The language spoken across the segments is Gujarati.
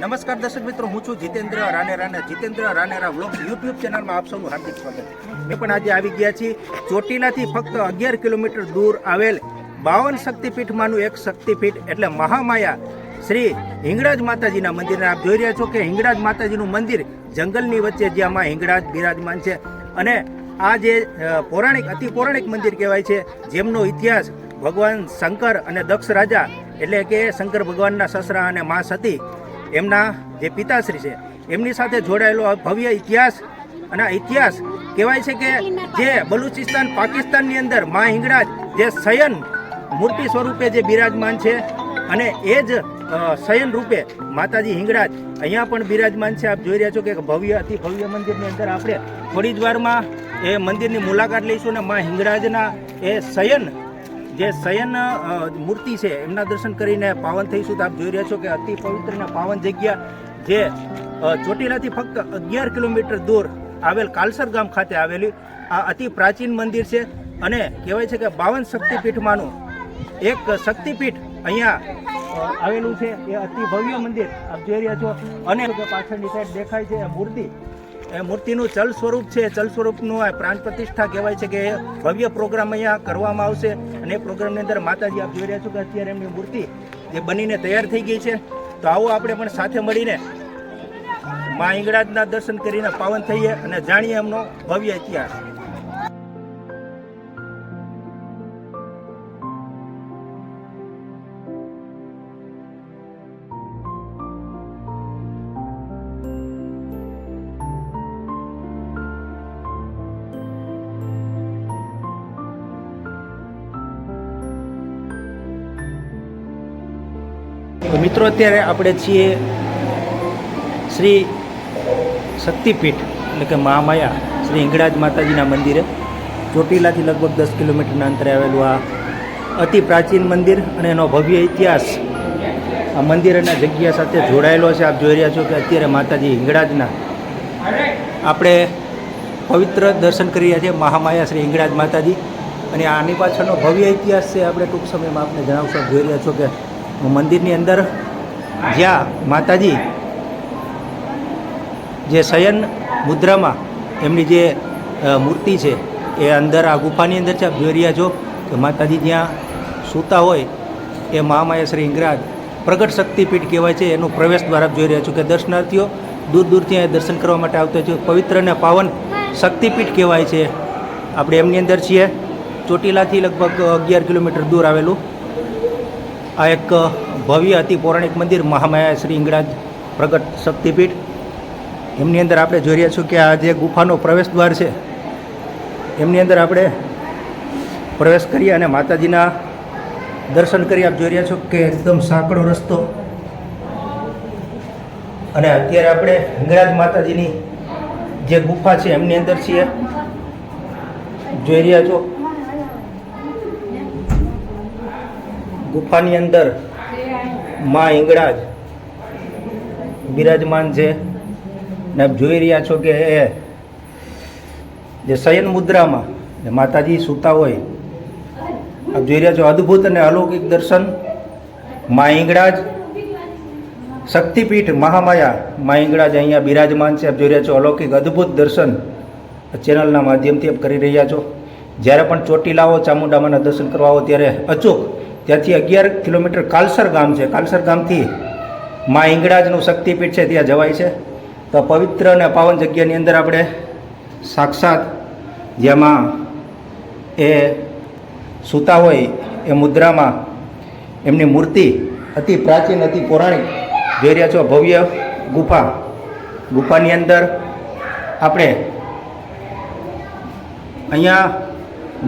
નમસ્કાર દર્શક મિત્રો, હું છું જીતેન્દ્ર રાનેરા જીતેન્દ્ર રાનેરા વ્લોગ યુટ્યુબ ચેનલમાં આપ સૌનું હાર્દિક સ્વાગત મેં પણ આજે આવી ગયા છીએ ચોટીલાથી ફક્ત અગિયાર કિલોમીટર દૂર આવેલ બાવન શક્તિપીઠમાંનું એક શક્તિપીઠ એટલે મહામાયા શ્રી હિંગળાજ માતાજીના મંદિરને આપ જોઈ રહ્યા છો કે હિંગળાજ માતાજીનું મંદિર જંગલની વચ્ચે જ્યાં માં હિંગળાજ બિરાજમાન છે. અને આ જે પૌરાણિક, અતિ પૌરાણિક મંદિર કહેવાય છે, જેમનો ઇતિહાસ ભગવાન શંકર અને દક્ષ રાજા એટલે કે શંકર ભગવાનના સસરા અને મા સતી એમના જે પિતાશ્રી છે, એમની સાથે જોડાયેલો ભવ્ય ઇતિહાસ અને ઇતિહાસ કહેવાય છે કે જે બલુચિસ્તાન પાકિસ્તાનની અંદર મા હિંગળાજ જે શયન મૂર્તિ સ્વરૂપે જે બિરાજમાન છે અને એ જ શયન રૂપે માતાજી હિંગળાજ અહીંયા પણ બિરાજમાન છે. આપ જોઈ રહ્યા છો કે ભવ્ય, અતિ ભવ્ય મંદિરની અંદર આપણે થોડી જ વારમાં એ મંદિરની મુલાકાત લઈશું અને મા હિંગળાજના એ શયન જે શયન મૂર્તિ છે, એમના દર્શન કરીને પાવન થઈશું તો આપ જોઈ રહ્યા છો કે અતિ પવિત્ર અને પાવન જગ્યા જે ચોટીલાથી ફક્ત અગિયાર કિલોમીટર દૂર આવેલ કાલસર ગામ ખાતે આવેલી, આ અતિ પ્રાચીન મંદિર છે અને કહેવાય છે કે બાવન શક્તિપીઠમાંનું એક શક્તિપીઠ અહીંયા આવેલું છે. એ અતિ ભવ્ય મંદિર, આપ જોઈ રહ્યા છો. અને પાછળની સાઈડ દેખાય છે મૂર્તિ. એ મૂર્તિનું ચલ સ્વરૂપ છે. ચલ સ્વરૂપનું આ પ્રાણ પ્રતિષ્ઠા કહેવાય છે કે ભવ્ય પ્રોગ્રામ અહીંયા કરવામાં આવશે. અને પ્રોગ્રામની અંદર માતાજી આપ જોઈ રહ્યા છો કે અત્યારે એમની મૂર્તિ જે બનીને તૈયાર થઈ ગઈ છે. તો આવો આપણે પણ સાથે મળીને મા હિંગળાજના દર્શન કરીને પાવન થઈએ અને જાણીએ એમનો ભવ્ય ઇતિહાસ. મિત્રો, અત્યારે આપણે છીએ શ્રી શક્તિપીઠ, એટલે કે મહામાયા શ્રી હિંગળાજ માતાજીના મંદિરે. ચોટીલાથી લગભગ દસ કિલોમીટરના અંતરે આવેલું આ અતિ પ્રાચીન મંદિર અને એનો ભવ્ય ઇતિહાસ આ મંદિર અને જગ્યા સાથે જોડાયેલો છે. આપ જોઈ રહ્યા છો કે અત્યારે માતાજી હિંગળાજના આપણે પવિત્ર દર્શન કરી રહ્યા છીએ મહામાયા શ્રી હિંગળાજ માતાજી. અને આની પાછળનો ભવ્ય ઇતિહાસ છે, આપણે ટૂંક સમયમાં આપને જણાવશો. જોઈ રહ્યા છો કે મંદિરની અંદર જ્યાં માતાજી જે શયન મુદ્રામાં એમની જે મૂર્તિ છે, એ અંદર આ ગુફાની અંદર છે. આપ જોઈ રહ્યા છો કે માતાજી જ્યાં સૂતા હોય, એ મહામાયા શ્રી ઇંગરાજ પ્રગટ શક્તિપીઠ કહેવાય છે. એનું પ્રવેશ દ્વારા જોઈ રહ્યા છો કે દર્શનાર્થીઓ દૂર દૂરથી અહીંયા દર્શન કરવા માટે આવતા છે. પવિત્ર અને પાવન શક્તિપીઠ કહેવાય છે. આપણે એમની અંદર છીએ. ચોટીલાથી લગભગ અગિયાર કિલોમીટર દૂર આવેલું. આ એક ભવ્ય અતિ પૌરાણિક મંદિર મહામાયા શ્રી હિંગળાજ પ્રગટ શક્તિપીઠ. એમની અંદર આપણે જોઈ રહ્યા છું કે આ જે ગુફાનો પ્રવેશ દ્વાર છે, એમની અંદર આપણે પ્રવેશ કરીએ અને માતાજીના દર્શન કરી આપ જોઈ રહ્યા છો કે એકદમ સાંકડો રસ્તો. અને અત્યારે આપણે હિંગરાજ માતાજીની જે ગુફા છે એમની અંદર છીએ. જોઈ રહ્યા છો ગુફાની અંદરમાં ઈંગળાજ બિરાજમાન છે. ને આપ જોઈ રહ્યા છો કે એ જે શયન મુદ્રામાં માતાજી સૂતા હોય, આપ જોઈ રહ્યા છો અદ્ભુત અને અલૌકિક દર્શન. માં ઈંગળાજ શક્તિપીઠ મહામાયા માં ઈંગળાજ અહીંયા બિરાજમાન છે. આપ જોઈ રહ્યા છો અલૌકિક અદ્ભુત દર્શન ચેનલના માધ્યમથી આપ કરી રહ્યા છો. જ્યારે પણ ચોટીલાઓ ચામુંડામાના દર્શન કરવા આવો ત્યારે અચૂક ત્યાંથી અગિયાર કિલોમીટર કાલસર ગામ છે. કાલસર ગામથી મા હિંગળાજનું શક્તિપીઠ છે, ત્યાં જવાય છે. તો પવિત્ર અને પાવન જગ્યાની અંદર આપણે સાક્ષાત જેમાં એ સૂતા હોય એ મુદ્રામાં એમની મૂર્તિ અતિ પ્રાચીન, અતિ પૌરાણિક જોઈ રહ્યા છો, ભવ્ય ગુફા. ગુફાની અંદર આપણે અહીંયા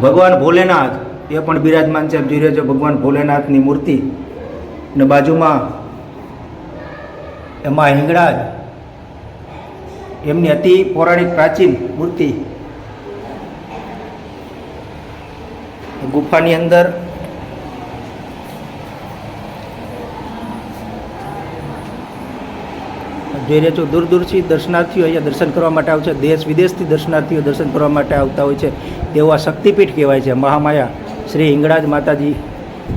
ભગવાન ભોલેનાથ એ પણ બિરાજમાન છે. જોઈ રહ્યો છો ભગવાન ભોલેનાથની મૂર્તિ. ને બાજુમાં એમાં હિંગળાજ. એમની અતિ પૌરાણિક પ્રાચીન મૂર્તિ. ગુફાની અંદર જોઈ રહ્યા છો દૂર દૂરથી દર્શનાર્થીઓ અહીંયા દર્શન કરવા માટે આવે છે. દેશ વિદેશથી દર્શનાર્થીઓ દર્શન કરવા માટે આવતા હોય છે. તેવું શક્તિપીઠ કહેવાય છે. મહામાયા. શ્રી હિંગળાજ માતાજી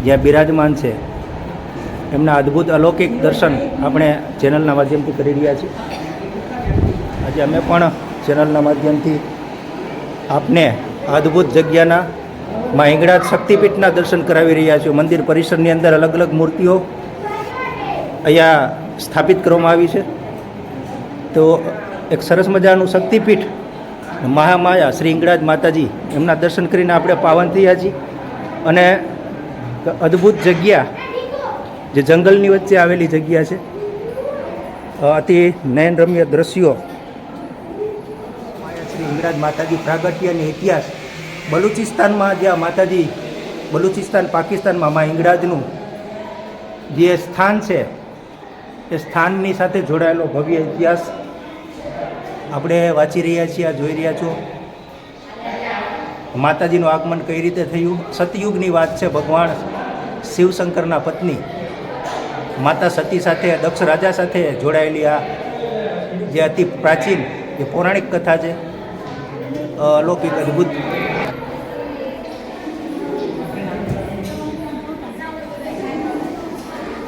જ્યાં બિરાજમાન છે, એમના અદ્ભુત અલૌકિક દર્શન આપણે ચેનલના માધ્યમથી કરી રહ્યા છીએ. આજે અમે પણ ચેનલના માધ્યમથી આપને અદ્ભુત જગ્યાના માં હિંગળાજ શક્તિપીઠના દર્શન કરાવી રહ્યા છીએ. મંદિર પરિસરની અંદર અલગ અલગ મૂર્તિઓ અહીંયા સ્થાપિત કરવામાં આવી છે. તો એક સરસ મજાનું શક્તિપીઠ મહામાયા શ્રી હિંગળાજ માતાજી એમના દર્શન કરીને આપણે પાવન થયા છીએ. અને અદ્ભુત જગ્યા જે જંગલની વચ્ચે આવેલી જગ્યા છે. અતિ નયનરમ્ય દ્રશ્યો. શ્રી હિંગરાજ માતાજી પ્રાગટ્ય અને ઇતિહાસ. બલુચિસ્તાનમાં જ્યાં માતાજી, બલુચિસ્તાન પાકિસ્તાનમાં મા હિંગરાજનું જે સ્થાન છે, એ સ્થાનની સાથે જોડાયેલો ભવ્ય ઇતિહાસ. આપણે વાંચી રહ્યા છીએ જોઈ રહ્યા છો. માતાજીનું આગમન કઈ રીતે થયું? સતયુગની વાત છે ભગવાન શિવશંકરના પત્ની માતા સતી સાથે દક્ષ રાજા સાથે જોડાયેલી આ જે અતિ પ્રાચીન જે પૌરાણિક કથા છે. અલૌકિક અદ્ભુત.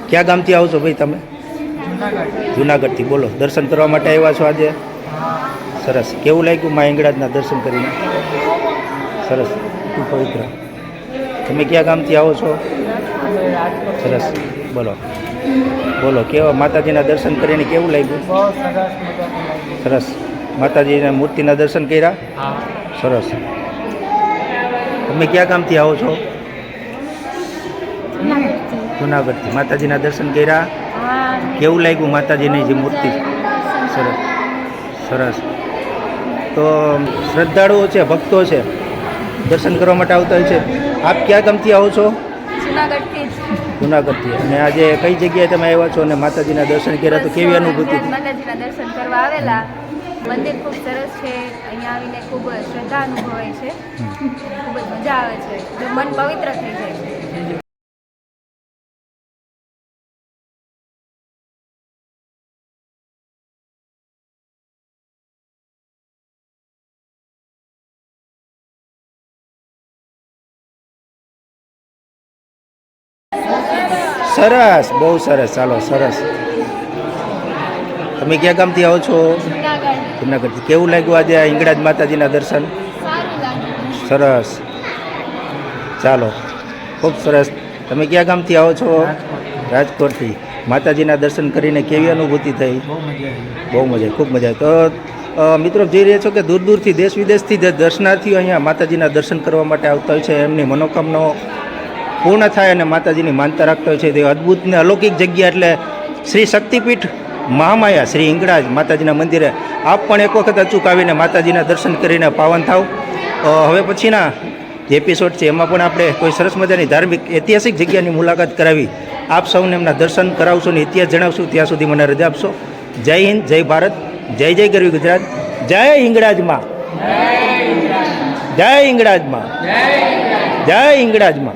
ક્યાં ગામથી આવો છો ભાઈ તમે? જુનાગઢથી. બોલો દર્શન કરવા માટે આવ્યા છો આજે? સરસ. કેવું લાગ્યું મા દર્શન કરીને? સરસ. પવિત્ર. તમે ક્યાં ગામથી આવો છો? સરસ. બોલો. બોલો કેવા? માતાજીના દર્શન કરીને કેવું લાગ્યું? સરસ માતાજીના મૂર્તિના દર્શન કર્યા? સરસ. તમે ક્યાં ગામથી આવો છો? જુનાગઢથી. માતાજીના દર્શન કર્યા? કેવું લાગ્યું માતાજીની જે મૂર્તિ? સરસ. સરસ. તો શ્રદ્ધાળુઓ છે ભક્તો છે? દર્શન કરવા માટે આવતા હોય છે. આપ ક્યાં ગામથી આવો છો? જુનાગઢથી. અને આજે કઈ જગ્યાએ તમે આવ્યા છો? અને માતાજીના દર્શન કર્યા તો કેવી અનુભૂતિ? માતાજીના દર્શન કરવા આવેલા. મંદિર ખૂબ સરસ છે. અહીંયા આવીને ખૂબ શ્રદ્ધા અનુભવાય છે. ખૂબ જ મજા આવે છે. મન પવિત્ર થઈ જાય છે. સરસ બહુ સરસ. ચાલો સરસ. તમે ક્યાં ગામથી આવો છો? જુનાગઢ. જુનાગઢથી. કેવું લાગ્યું આજે આ હિંગળાજ માતાજીના દર્શન? સરસ. ચાલો ખૂબ સરસ. તમે ક્યાં ગામથી આવો છો? રાજકોટથી. માતાજીના દર્શન કરીને કેવી અનુભૂતિ થઈ? બહુ મજા આવી. બહુ મજા આવી, ખૂબ મજા આવી. તો મિત્રો જોઈ રહ્યા છો કે દૂર દૂરથી દેશ વિદેશથી જે દર્શનાર્થીઓ અહીંયા માતાજીના દર્શન કરવા માટે આવતા હોય છે એમની મનોકામનાઓ પૂર્ણ થાય અને માતાજીની માનતા રાખતા હોય છે. તે અદ્ભુત ને અલૌકિક જગ્યા એટલે શ્રી શક્તિપીઠ મહામાયા, શ્રી હિંગળાજ માતાજીના મંદિરે. આપ પણ એક વખત અચૂક આવીને માતાજીના દર્શન કરીને પાવન થાવ. હવે પછીના જે એપિસોડ છે, એમાં પણ આપણે કોઈ સરસ મજાની ધાર્મિક, ઐતિહાસિક જગ્યાની મુલાકાત કરાવી. આપ સૌને એમના દર્શન કરાવશો અને ઇતિહાસ જણાવશું, ત્યાં સુધી મને રજા આપશો. જય હિન્દ, જય ભારત, જય જય ગરવી ગુજરાત. જય હિંગળાજમાં. જય હિંગળાજમાં. હિંગળાજમાં